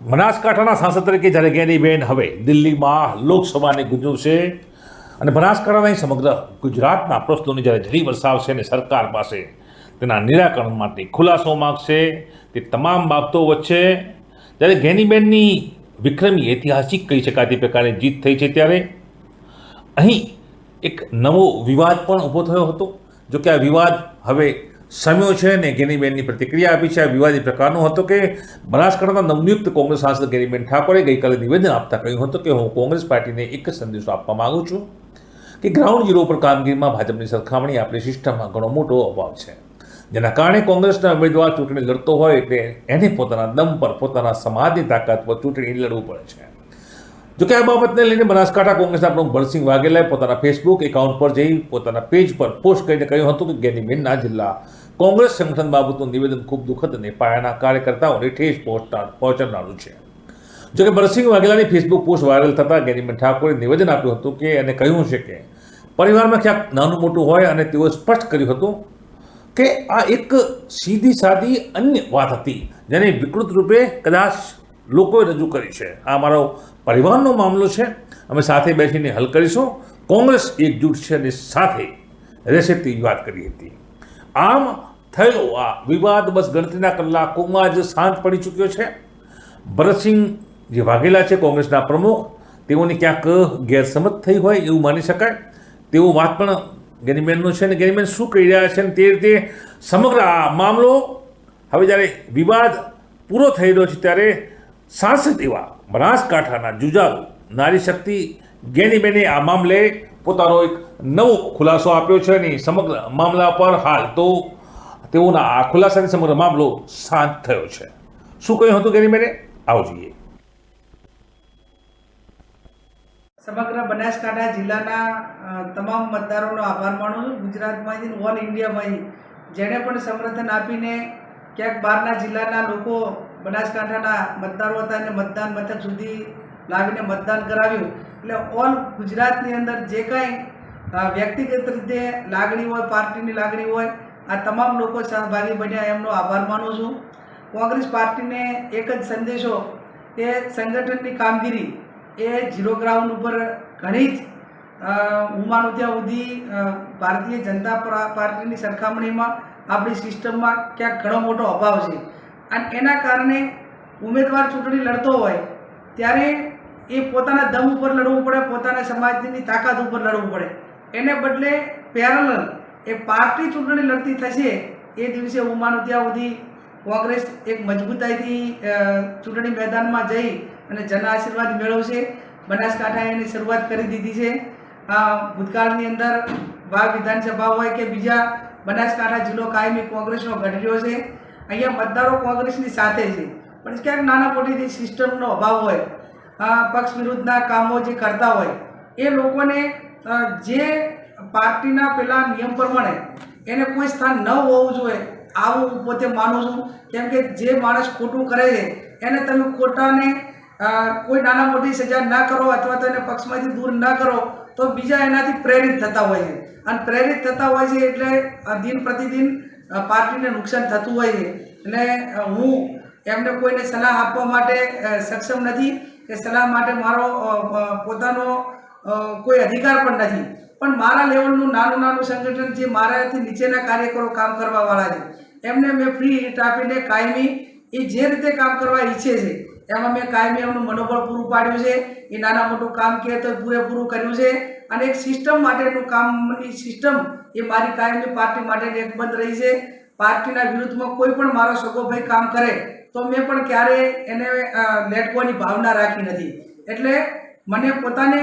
બનાસકાંઠાના સાંસદ તરીકે જ્યારે ગેનીબેન હવે દિલ્હીમાં લોકસભાને ગુંજવશે અને બનાસકાંઠાના સમગ્ર ગુજરાતના પ્રશ્નોની જ્યારે ઝરી વરસાવશે અને સરકાર પાસે તેના નિરાકરણ માટે ખુલાસો માગશે, તે તમામ બાબતો વચ્ચે જ્યારે ગેનીબેનની વિક્રમી ઐતિહાસિક કહી શકાય તે પ્રકારની જીત થઈ છે ત્યારે અહીં એક નવો વિવાદ પણ ઊભો થયો હતો. જો કે આ વિવાદ હવે સમ્યો છે ને ગેનીબેનની પ્રતિક્રિયા આપી છે. આ વિવાદી પ્રકારનો હતો કે બનાસકાંઠાના નવનિયુક્ત કોંગ્રેસ સાંસદ ગેનીબેન ઠાકોરે ગઈકાલે નિવેદન આપતા કહ્યું હતું કે હું કોંગ્રેસ પાર્ટીને એક જ સંદેશો આપવા માગું છું કે ગ્રાઉન્ડ ઝીરો પર કામગીરીમાં ભાજપની સરખામણી આપણી સિસ્ટમમાં ઘણો મોટો અભાવ છે. જેના કારણે કોંગ્રેસના ઉમેદવાર ચૂંટણી લડતો હોય એટલે એને પોતાના દમ પર, પોતાના સમાજની તાકાત પર ચૂંટણી લડવું પડે છે. જોકે આ બાબતને લઈને બનાસકાંઠા કોંગ્રેસના પ્રમુખ ભરતસિંહ વાઘેલાએ પોતાના ફેસબુક એકાઉન્ટ પર જઈ પોતાના પેજ પર પોસ્ટ કરીને કહ્યું હતું કે ગેનીબેનના જિલ્લા કોંગ્રેસ સંગઠન બાબતનું નિવેદન ખૂબ દુઃખદ અને પાયાના કાર્યકર્તાઓને ઠેસ પહોંચતા પહોંચનારું છે. જોકે ભરતસિંહ વાઘેલાની ફેસબુક પોસ્ટ વાયરલ થતાં ગેનીબેન ઠાકોરે નિવેદન આપ્યું હતું કે અને કહ્યું છે કે પરિવારમાં ક્યાંક નાનું મોટું હોય અને તેઓએ સ્પષ્ટ કર્યું હતું કે આ એક સીધી સાદી અન્ય વાત હતી જેને વિકૃત રૂપે કદાચ લોકોએ રજૂ કરી છે. આ મારો પરિવારનો મામલો છે. અમે સાથે બેસીને હલ કરીશું. કોંગ્રેસ એકજૂટ છે અને સાથે રહેશે તેવી વાત કરી હતી. આમ થયેલો આ વિવાદ બસ ગણતરીના કલાકોમાં જ શાંત પડી ચૂક્યો છે. ભરતસિંહ જે વાઘેલા છે, કોંગ્રેસના પ્રમુખ, તેઓની ક્યાંક ગેરસમજ થઈ હોય એવું માની શકાય. તેવું વાત પણ ગેનીબેનનું છે ને ગેનીમેન શું કહી રહ્યા છે ને તે રીતે સમગ્ર આ મામલો હવે જ્યારે વિવાદ પૂરો થઈ રહ્યો છે ત્યારે સાંસદ એવા બનાસકાંઠાના જુજારુ નારી શક્તિ ગેનીબેને આ મામલે પોતાનો એક નવો ખુલાસો આપ્યો છે અને સમગ્ર મામલા પર હાલ તો તેઓના આ ખુલાસાની સમગ્ર મામલો શાંત થયો છે. શું કહ્યું હતું ગેનીબેને આવો જોઈએ. સમગ્ર બનાસકાંઠા જિલ્લાના તમામ મતદારોનો આભાર માનું છું. ગુજરાતમાંથી ઓલ ઇન્ડિયામાંથી જેણે પણ સમર્થન આપીને ક્યાંક બહારના જિલ્લાના લોકો બનાસકાંઠાના મતદારો હતા અને મતદાન મથક સુધી લાવીને મતદાન કરાવ્યું. એટલે ઓલ ગુજરાતની અંદર જે કાંઈ વ્યક્તિગત રીતે લાગણી હોય, પાર્ટીની લાગણી હોય, આ તમામ લોકો સહભાગી બન્યા, એમનો આભાર માનું છું. કોંગ્રેસ પાર્ટીને એક જ સંદેશો, કે સંગઠનની કામગીરી એ ઝીરો ગ્રાઉન્ડ ઉપર ઘણી જ હું માનું ત્યાં સુધી ભારતીય જનતા પાર્ટીની સરખામણીમાં, આપણી સિસ્ટમમાં ક્યાંક ઘણો મોટો અભાવ છે. અને એના કારણે ઉમેદવાર ચૂંટણી લડતો હોય, ત્યારે એ પોતાના દમ ઉપર લડવું પડે, પોતાના સમાજની તાકાત ઉપર લડવું પડે. એને બદલે પેરેલલ એ પાર્ટી ચૂંટણી લડતી થશે, એ દિવસે હું માનું ત્યાં સુધી કોંગ્રેસ એક મજબૂતાઈથી ચૂંટણી મેદાનમાં જઈ અને જન આશીર્વાદ મેળવશે. બનાસકાંઠાએ એની શરૂઆત કરી દીધી છે. ભૂતકાળની અંદર ભાવ વિધાનસભા હોય કે બીજા, બનાસકાંઠા જિલ્લો કાયમી કોંગ્રેસનો ગઢડ્યો છે. અહીંયા મતદારો કોંગ્રેસની સાથે છે. પણ ક્યાંક નાના મોટી સિસ્ટમનો અભાવ હોય. પક્ષ વિરુદ્ધના કામો જે કરતા હોય, એ લોકોને જે પાર્ટીના પેલા નિયમ પ્રમાણે એને કોઈ સ્થાન ન હોવું જોઈએ, આવું પોતે માનું છું. કેમ કે જે માણસ ખોટું કરે છે, એને તમે ખોટાને કોઈ નાના મોટી સજા ના કરો અથવા તો એને પક્ષમાંથી દૂર ના કરો, તો બીજા એનાથી પ્રેરિત થતા હોય છે. અને પ્રેરિત થતા હોય છે એટલે દિન પ્રતિદિન પાર્ટીને નુકસાન થતું હોય છે. એટલે હું એમને કોઈને સલાહ આપવા માટે સક્ષમ નથી. કે સલાહ માટે મારો પોતાનો કોઈ અધિકાર પણ નથી. પણ મારા લેવલનું નાનું નાનું સંગઠન જે મારાથી નીચેના કાર્યકરો કામ કરવાવાળા છે, એમને મેં ફ્રી હિટ આપીને કાયમી, એ જે રીતે કામ કરવા ઈચ્છે છે, એમાં મેં કાયમી એમનું મનોબળ પૂરું પાડ્યું છે, એ નાના મોટું કામ કે તો પૂરેપૂરું કર્યું છે, અને એક સિસ્ટમ માટેનું કામની સિસ્ટમ એ મારી કાયમી પાર્ટી માટે એકબંધ રહી છે. પાર્ટીના વિરુદ્ધમાં કોઈ પણ મારો સગોભાઈ કામ કરે તો મેં પણ ક્યારેય એને અ, લેટકોની ભાવના રાખી નથી. એટલે મને પોતાને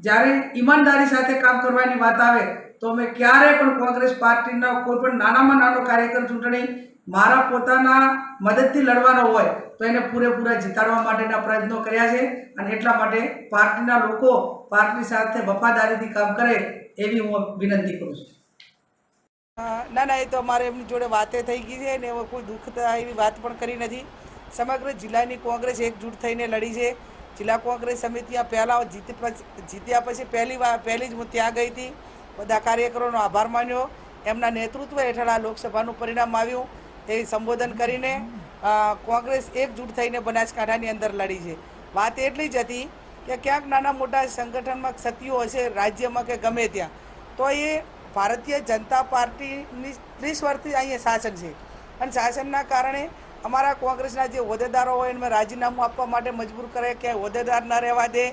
જ્યારે ઈમાનદારી સાથે કામ કરવાની વાત આવે તો મેં ક્યારેય પણ કોંગ્રેસ પાર્ટીના કોઈ પણ નાનામાં નાનો કાર્યકર ચૂંટણી મારા પોતાના મદદથી લડવાનો હોય તો એને પૂરેપૂરા જીતાડવા માટેના પ્રયત્નો કર્યા છે અને એટલા માટે પાર્ટીના લોકો પાર્ટી સાથે વફાદારીથી કામ કરે એવી હું વિનંતી કરું છું. ના ના, એ તો અમારે એમની જોડે વાતે થઈ ગઈ છે ને એમાં કોઈ દુઃખ એવી વાત પણ કરી નથી. સમગ્ર જિલ્લાની કોંગ્રેસ એકજૂટ થઈને લડી છે. જિલ્લા કોંગ્રેસ સમિતિમાં પહેલાં જીતી જીત્યા પછી પહેલી વાર, પહેલી જ હું ત્યાં ગઈ હતી. બધા કાર્યકરોનો આભાર માન્યો. એમના નેતૃત્વ હેઠળ આ લોકસભાનું પરિણામ આવ્યું. એ સંબોધન કરીને કોંગ્રેસ એકજૂટ થઈને બનાસકાંઠાની અંદર લડી છે. વાત એટલી જ હતી કે ક્યાંક નાના મોટા સંગઠનમાં ક્ષતિઓ હશે, રાજ્યમાં કે ગમે ત્યાં, તો એ ભારતીય જનતા પાર્ટીની ત્રીસ વર્ષથી અહીંયા શાસન છે. અને શાસનના કારણે અમારા કોંગ્રેસના જે હોદ્દેદારો હોય એમને રાજીનામું આપવા માટે મજબૂર કરે, કે હોદ્દેદાર ન રહેવા દે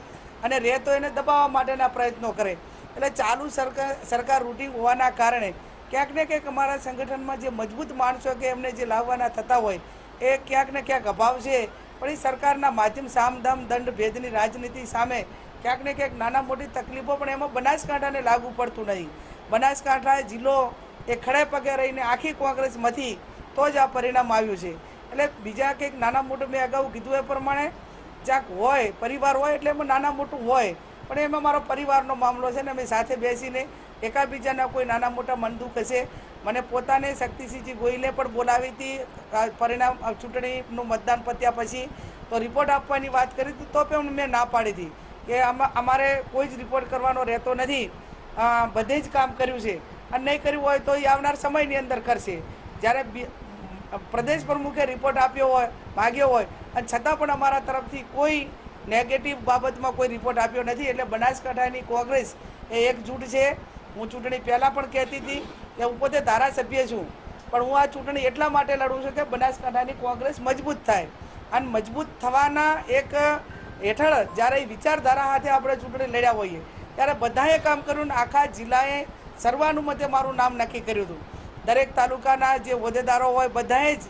અને રહે તો એને દબાવવા માટેના પ્રયત્નો કરે. એટલે ચાલુ સરકાર સરકાર રૂટિંગ હોવાના કારણે ક્યાંક ને ક્યાંક અમારા સંગઠનમાં જે મજબૂત માણસો કે એમને જે લાવવાના થતા હોય, એ ક્યાંક ને ક્યાંક અભાવ છે. પણ એ સરકારના માધ્યમ સામધામ, દંડ, ભેદની રાજનીતિ સામે ક્યાંક ને ક્યાંક નાના મોટી તકલીફો પણ એમાં બનાસકાંઠાને લાગુ પડતું નહીં. બનાસકાંઠા જિલ્લો એ ખડે પગે રહીને આખી કોંગ્રેસમાંથી તો જ આ પરિણામ આવ્યું છે. એટલે બીજા કંઈક નાના મોટું મેં અગાઉ કીધું એ પ્રમાણે ક્યાંક હોય, પરિવાર હોય એટલે એમાં નાના મોટું હોય, પણ એમાં મારો પરિવારનો મામલો છે ને અમે સાથે બેસીને એકાબીજાના કોઈ નાના મોટા મન દુઃખ હશે, મને પોતાને શક્તિસિંહજી ગોહિલે પણ બોલાવી હતી પરિણામ ચૂંટણીનું મતદાન પત્યા પછી તો રિપોર્ટ આપવાની વાત કરી હતી તો પણ મેં ના પાડી હતી કે આમાં, અમારે કોઈ જ રિપોર્ટ કરવાનો રહેતો નથી. બધે જ કામ કર્યું છે. અને નહીં કર્યું હોય તો એ આવનાર સમયની અંદર કરશે. જ્યારે પ્રદેશ પ્રમુખે રિપોર્ટ આપ્યો હોય, માગ્યો હોય, અને છતાં પણ અમારા તરફથી કોઈ નેગેટિવ બાબતમાં કોઈ રિપોર્ટ આપ્યો નથી. એટલે બનાસકાંઠાની કોંગ્રેસ એ એકજૂટ છે. હું ચૂંટણી પહેલાં પણ કહેતી હતી કે હું પોતે ધારાસભ્ય છું. પણ હું આ ચૂંટણી એટલા માટે લડું છું કે બનાસકાંઠાની કોંગ્રેસ મજબૂત થાય. અને મજબૂત થવાના એક હેઠળ જ્યારે વિચારધારા સાથે આપણે ચૂંટણી લડ્યા હોઈએ ત્યારે બધાએ કામ કર્યું ને આખા જિલ્લાએ સર્વાનુમતે મારું નામ નક્કી કર્યું હતું. દરેક તાલુકાના જે હોદ્દેદારો હોય બધાએ જ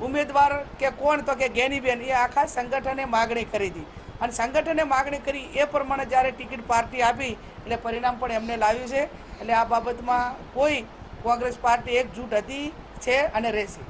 ઉમેદવાર કે કોણ તો કે ગેનીબેન, એ આખા સંગઠને માગણી કરી હતી. અને સંગઠને માગણી કરી એ પ્રમાણે જ્યારે ટિકિટ પાર્ટી આપી, એટલે પરિણામ પણ એમને લાવ્યું છે. એટલે આ બાબતમાં કોઈ કોંગ્રેસ પાર્ટી એકજૂટ હતી, છે અને રહેશે.